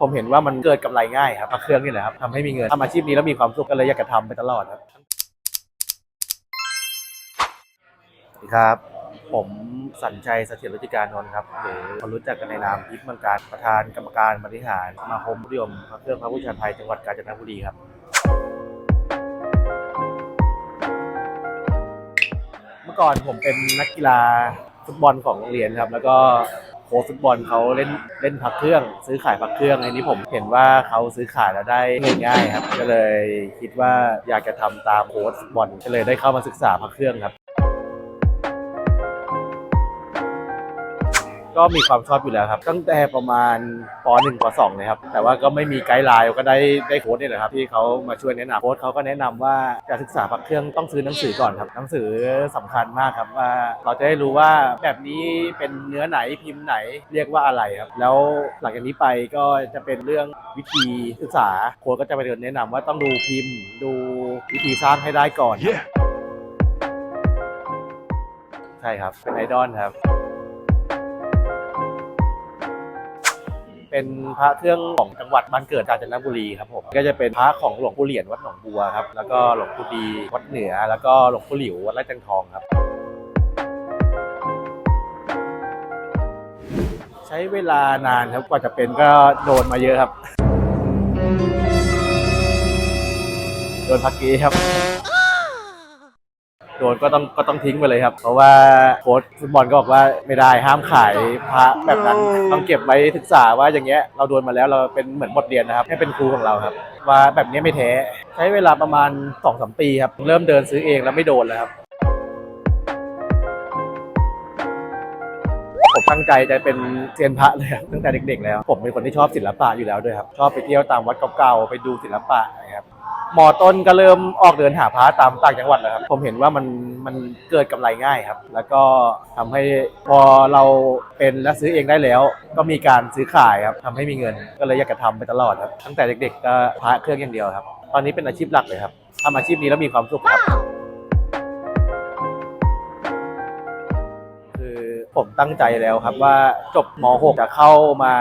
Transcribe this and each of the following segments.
ผมเห็นว่ามันเกิดกำไรง่ายครับพระเครื่องนี่แหละครับทำให้มีเงินทำอาชีพนี้แล้วมีความสุขก็เลยอยากจะทำไปตลอดครับสวัสดีครับ ผมสัญชัยเสถียรรุจิการนนท์ครับหรือคนรู้จักกันในนามยิปมังการประธานกรรมการบริหารสมาคมผู้นิยมพระเครื่องพระบูชาไทยจังหวัดกาญจนบุรีครับ เมื่อก่อนผมเป็นนักกีฬาฟุตบอลของโรงเรียนครับ แล้วก็ โค้ชฟุตบอลเขาเล่นเล่นพักเครื่อง ซื้อขายพักเครื่องอันนี้ผมเห็นว่าเขาซื้อขายแล้วได้เงินง่ายครับ ก็เลยคิดว่าอยากจะทำตามโค้ชฟุตบอลก็เลยได้เข้ามาศึกษาพักเครื่องครับ ก็มีความชอบอยู่แล้วครับ ตั้งแต่ประมาณป .1 ป .2 เลยครับแต่ว่าก็ไม่มีไกด์ไลน์ก็ได้ได้โค้ดนี่แหละครับที่เขามาช่วยแนะนำโค้ดเขาก็แนะนำว่าจะศึกษาพักเครื่องต้องซื้อหนังสือก่อนครับหนังสือสำคัญมากครับว่าเราจะได้รู้ว่าแบบนี้เป็นเนื้อไหนพิมพ์ไหนเรียกว่าอะไรครับแล้วหลังจากนี้ไปก็จะเป็นเรื่องวิธีศึกษาโค้ดก็จะไปเดินแนะนำว่าต้องดูพิมพ์ ดูวิธีสร้างให้ได้ก่อนครับใช่ครับ เป็นไอดอลครับ เป็นพระเครื่องของจังหวัดบ้านเกิดกาญจนบุรีครับผมก็จะเป็นพระของหลวงปู่เหรียญวัดหนองบัวครับแล้วก็หลวงปู่ดีวัดเหนือ แล้วก็หลวงปู่หลิววัดไร่จังทองครับ ใช้เวลานานครับกว่าจะเป็นก็โดนมาเยอะครับ โดนพักกี้ครับ โดนก็ต้องก็ต้องทิ้งไปเลยครับ เพราะว่าโค้ชฟุตบอลก็บอกว่าไม่ได้ห้ามขายพระแบบนั้นต้องเก็บไว้ศึกษาว่าอย่างเงี้ยเราโดนมาแล้วเราเป็นเหมือนบทเรียนนะครับ ให้เป็นครูของเราครับ ว่าแบบนี้ไม่แท้ใช้เวลาประมาณ2อสปีครับ เริ่มเดินซื้อเองแล้วไม่โดนแล้วครับผมตั้งใจจะเป็นเซียนพระเลยครับตั้งแต่เด็กๆแล้ว ผมเป็นคนที่ชอบศิลปะอยู่แล้วด้วยครับ ชอบไปเที่ยวตามวัดเก่าๆไปดูศิลปะ หมอต้นก็เริ่มออกเดินหาพระตามต่างจังหวัดแล้วครับ ผมเห็นว่ามันมันเกิดกำไรง่ายครับ แล้วก็ทำให้พอเราเป็นและซื้อเองได้แล้ว ก็มีการซื้อขายครับทำให้มีเงินก็เลยอยากจะทำไปตลอดครับตั้งแต่เด็กๆก็พระเครื่องอย่างเดียวครับ ตอนนี้เป็นอาชีพหลักเลยครับทำอาชีพนี้แล้วมีความสุขครับ ผมตั้งใจแล้วครับว่าจบม .6 จะเข้ามา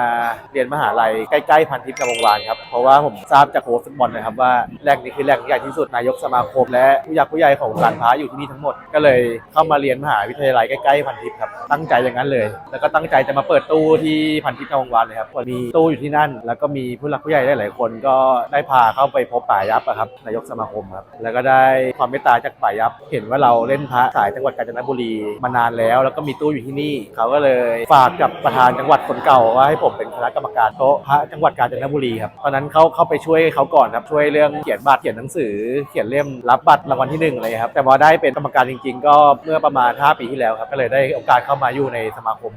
เรียนมหาลัยใกล้ๆพันทิพย์กับวงวานครับ เพราะว่าผมทราบจากโค้ชฟุตบอลนะครับว่าแหล่งนี้คือแหล่งใหญ่ที่สุดนายกสมาคมและผู้ยักผู้ใหญ่ของการพระอยู่ที่นี่ทั้งหมด ก็เลยเข้ามาเรียนมหาวิทยาลัยใกล้ๆพันทิพย์ครับตั้งใจอย่างนั้นเลย แล้วก็ตั้งใจจะมาเปิดตู้ที่พันทิพย์กับวงวานเลยครับมีตู้อยู่ที่นั่น แล้วก็มีผู้หลักผู้ใหญ่หลายๆคน ก็ได้พาเข้าไปพบป่ายับครับนายกสมาคมครับแล้วก็ได้ความเมตตาจากป่ายับ เห็นว่าเราเล่นพระสายจังหวัดกาญจนบุรีมานานแล้ว แล้วก็มีตู้อยู่ที่นี่เขาก็เลยฝากกับประธานจังหวัดคนเก่าว่าให้ผมเป็นคณะกรรมการโต๊ะพระจังหวัดกาญจนบุรีครับตอนนั้นเขาเข้าไปช่วยเขาก่อนครับช่วยเรื่องเขียนบัตรเขียนหนังสือ เขียนเล่มรับบัตรรางวัลที่หนึ่งอะไรครับแต่พอได้เป็นกรรมการจริง ๆ ก็เมื่อประมาณ 5 ปีที่แล้วครับก็เลยได้โอกาสเข้ามาอยู่ในสมาคม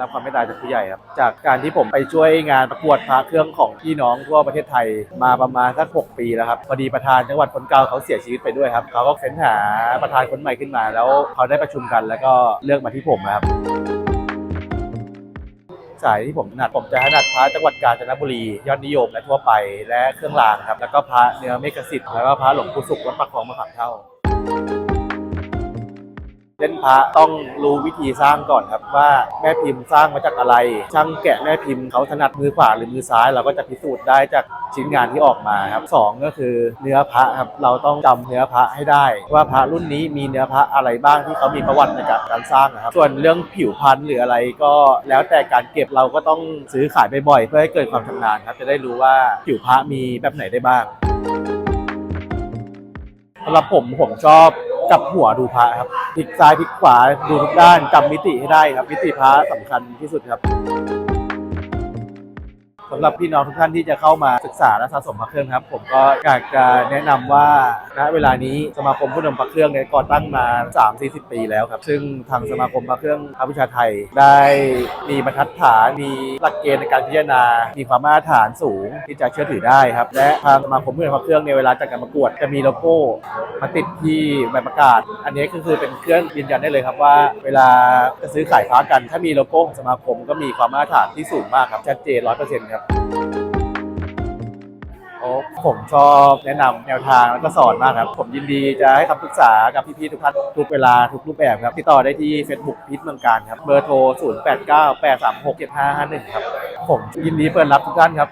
รับความเมตตาจากผู้ใหญ่ครับ จากการที่ผมไปช่วยงานประกวดพระเครื่องของพี่น้องทั่วประเทศไทยมาประมาณสัก6ปีแล้วครับพอดีประธานจังหวัดคนเก่าเขาเสียชีวิตไปด้วยครับเขาก็เฟ้นหาประธานคนใหม่ขึ้นมา แล้วเขาได้ประชุมกัน แล้วก็เลือกมาที่ผมครับสายที่ผมถนัดผมจะถนัดพระจังหวัดกาญจนบุรี ยอดนิยมและทั่วไปและเครื่องรางครับแล้วก็พระเนื้อเมฆสิทธิ์แล้วก็พระหลวงปู่สุขวัดปักคลองมะขามเท่า เล่นพระต้องรู้วิธีสร้างก่อนครับว่าแม่พิมพ์สร้างมาจากอะไร ช่างแกะแม่พิมพ์เขาถนัดมือขวาหรือมือซ้าย เราก็จะพิสูจน์ได้จากชิ้นงานที่ออกมาครับสองก็คือเนื้อพระครับเราต้องจำเนื้อพระให้ได้ ว่าพระรุ่นนี้มีเนื้อพระอะไรบ้างที่เขามีประวัติในการการสร้างนะครับส่วนเรื่องผิวพรรณหรืออะไรก็แล้วแต่การเก็บเราก็ต้องซื้อขายบ่อยๆเพื่อให้เกิดความชำนาญครับจะได้รู้ว่าผิวพระมีแบบไหนได้บ้างสำหรับผมผมชอบจับหัวดูพระครับ พลิกซ้ายพลิกขวาดูทุกด้านจำมิติให้ได้ครับ มิติพระสำคัญที่สุดครับ สำหรับพี่น้องทุกท่านที่จะเข้ามาศึกษาและสะสมพระเครื่องครับ ผมก็อยากจะแนะนำว่าณเวลานี้สมาคมผู้นำพระเครื่องเนี่ยก่อตั้งมา 3-40 ปีแล้วครับ ซึ่งทางสมาคมพระเครื่องพระวิชาไทย ได้มีบรรทัดฐานมีหลักเกณฑ์ในการพิจารณา มีความมาตรฐานสูงที่จะเชื่อถือได้ครับ และทางสมาคมผู้นำพระเครื่องในยเวลาจัดการประกวดจะมีโลโก้มาติดที่ใบประกาศ อันนี้ก็คือเป็นเครื่องยืนยันได้เลยครับว่า เวลาจะซื้อขายพระกัน ถ้ามีโลโก้ของสมาคมก็มีความมาตรฐานที่สูงมากครับชัดเจนร้อยเปอร์เซ็นต์ครับ โอ้ราผมชอบแนะนำแนวทางแล้วก็สอนมากครับ ผมยินดีจะให้คำปรึกษากับพี่ๆทุกท่านทุกเวลาทุกรูปแบบครับติดต่อได้ที่ Facebook พิษเมืองการครับเบอร์โทร 0898367551 ครับ ผมยินดีเปิดรับทุกท่านครับ